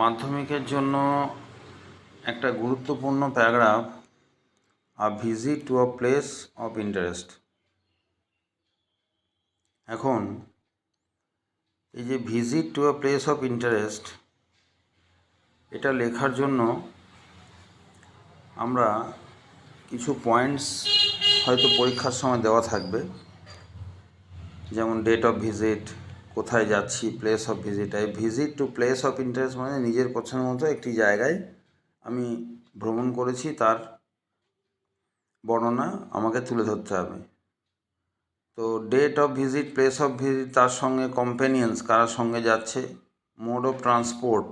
মাধ্যমিকের জন্য একটা গুরুত্বপূর্ণ paragraph a visit to a place of interest এখন, এই যে visit to a place of interest এটা লেখার জন্য আমরা কিছু পয়েন্টস হয়তো পরীক্ষার সময় দেওয়া থাকবে। যেমন ডেট অফ ভিজিট কোথায় যাচ্ছি প্লেস অফ ভিজিট এই visit to place of interest মানে নিজের পছন্দ মতো একটি জায়গায় আমি ভ্রমণ করেছি, তার বর্ণনা আমাকে তুলে ধরতে হবে। তো date of visit place of visit তার সঙ্গে কম্পেনিয়ন্স কারার সঙ্গে যাচ্ছে মোড অফ ট্রান্সপোর্ট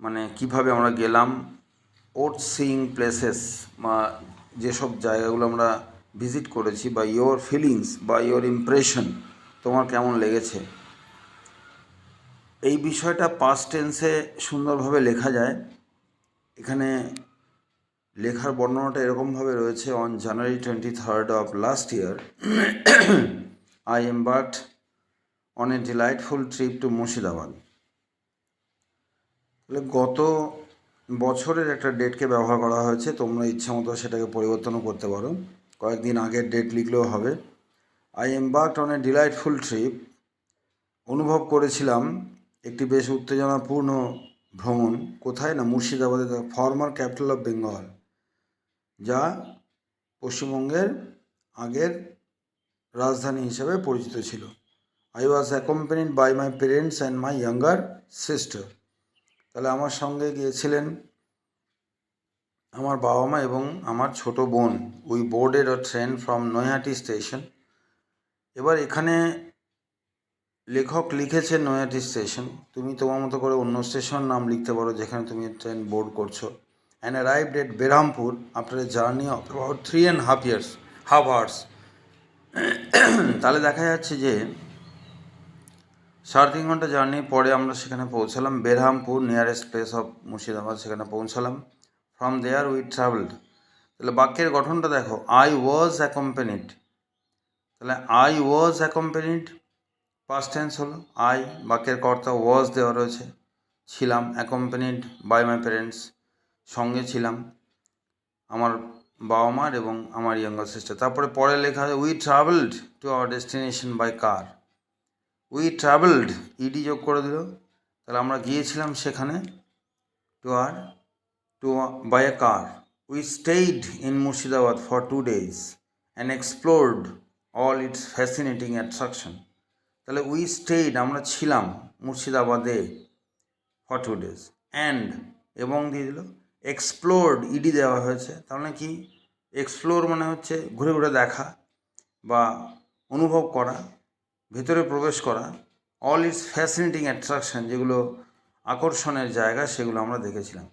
মানে কীভাবে আমরা গেলাম ওট সিইং প্লেসেস বা যেসব জায়গাগুলো আমরা ভিজিট করেছি, বা ইয়োর ফিলিংস বা ইয়োর ইমপ্রেশন তোমার কেমন লেগেছে? এই বিষয়টা পাস্ট টেন্সে সুন্দরভাবে লেখা যায়। এখানে লেখার বর্ণনাটা এরকমভাবে রয়েছে on January twenty third of last year I am embarked on a delightful trip to Murshidabad তাহলে গত বছরের একটা ডেটকে ব্যবহার করা হয়েছে, তোমরা ইচ্ছা মতো সেটাকে পরিবর্তনও করতে পারো। কয়েকদিন আগের ডেট লিখলেও হবে। I embarked on a delightful trip অনুভব করেছিলাম একটি বেশ উত্তেজনাপূর্ণ ভ্রমণ। কোথায় না মুর্শিদাবাদে ফর্মার ক্যাপিটাল অফ বেঙ্গল, যা পশ্চিমবঙ্গের আগের রাজধানী হিসেবে পরিচিত ছিল। I was accompanied by my parents and my younger sister তাহলে আমার সঙ্গে গিয়েছিলেন আমার বাবা মা এবং আমার ছোট বোন। We boarded a train from Naihati station এবার এখানে লেখক লিখেছে নৈহাটি স্টেশন। তুমি তোমার মতো করে অন্য স্টেশন নাম লিখতে পারো যেখানে তুমি ট্রেন বোর্ড করছ। And arrived at Berhampore after a journey of about three and half years half hours তাহলে দেখা যাচ্ছে যে সাড়ে তিন ঘণ্টা জার্নি পরে আমরা সেখানে পৌঁছালাম। Berhampore nearest place of Murshidabad, সেখানে পৌঁছালাম। ফ্রম দেয়ার উই ট্রাভেলড তাহলে বাক্যের গঠনটা দেখো। আই ওয়াজ অ্যাকম্পানিড তাহলে I was accompanied past tense হলো আই বাক্যের কর্তা ওয়াজ দেওয়া রয়েছে, ছিলাম অ্যাকম্পানিড বাই মাই প্যারেন্টস সঙ্গে ছিলাম আমার বাবা মার এবং আমার ইয়াঙ্গার সিস্টার তারপরে পরে লেখা we travelled to our destination by car we travelled ED যোগ করে দিল, তাহলে আমরা গিয়েছিলাম সেখানে to R to by a car we stayed in Murshidabad for two days and explored all its fascinating attraction তাহলে উই স্টেড আমরা ছিলাম মুর্শিদাবাদে ফর টু ডেজ অ্যান্ড এবং দিয়ে দিল এক্সপ্লোর্ড ইডি দেওয়া হয়েছে। তাহলে কি? এক্সপ্লোর মানে হচ্ছে ঘুরে ঘুরে দেখা বা অনুভব করা, ভেতরে প্রবেশ করা। অল ইটস ফ্যাসিনেটিং অ্যাট্রাকশন যেগুলো আকর্ষণের জায়গা, সেগুলো আমরা দেখেছিলাম।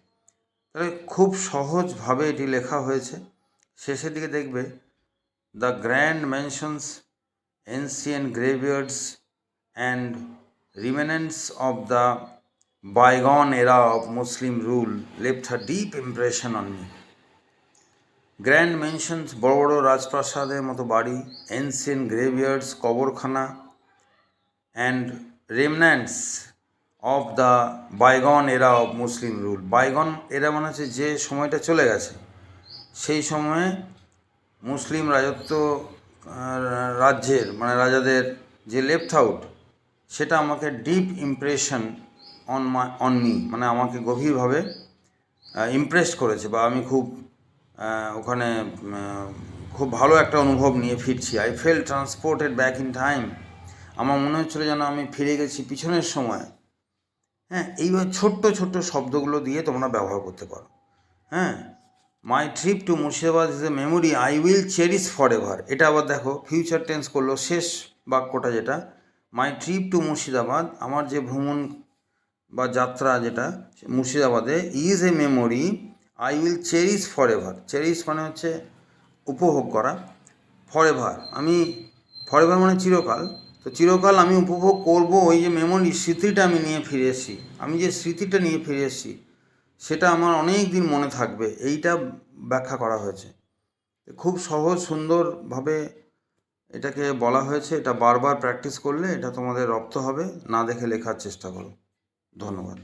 তাহলে খুব সহজভাবে এটি লেখা হয়েছে। শেষের দিকে দেখবে the grand mansions ancient graveyards and remnants of the bygone era of Muslim rule left her deep impression on me grand mansions বড় বড় রাজপ্রাসাদের মতো বাড়ি ancient graveyards কবরখানা and remnants of the bygone era of Muslim rule বাইগন এরা মানে হচ্ছে যে সময়টা চলে গেছে, সেই সময়ে মুসলিম রাজত্ব রাজ্যের মানে রাজাদের যে লেফট আউট সেটা আমাকে deep impression on my on me মানে আমাকে গভীরভাবে ইমপ্রেস করেছে বা আমি খুব ওখানে খুব ভালো একটা অনুভব নিয়ে ফিরছি। I felt transported back in time আমার মনে হচ্ছিল যেন আমি ফিরে গেছি পিছনের সময়। হ্যাঁ এইভাবে ছোট্ট ছোট্ট শব্দগুলো দিয়ে তোমরা ব্যবহার করতে পারো। হ্যাঁ my trip to Murshidabad is a memory I will cherish forever এটা আবার দেখো ফিউচার টেন্স করল, শেষ বাক্যটা যেটা মাই ট্রিপ টু মুর্শিদাবাদ আমার যে ভ্রমণ বা যাত্রা যেটা, মুর্শিদাবাদে is a memory I will cherish forever cherish মানে হচ্ছে উপভোগ করা ফর এভার আমি ফর এভার মানে চিরকাল। তো চিরকাল আমি উপভোগ করব ওই যে মেমোরি স্মৃতিটা আমি নিয়ে ফিরে এসেছি। আমি যে স্মৃতিটা নিয়ে ফিরে এসেছি সেটা আমার অনেক দিন মনে থাকবে, এইটা ব্যাখ্যা করা হয়েছে। খুব সহজ, সুন্দরভাবে এটাকে বলা হয়েছে, এটা বারবার প্র্যাকটিস করলে এটা তোমাদের রপ্ত হবে, না দেখে লেখার চেষ্টা করো। ধন্যবাদ।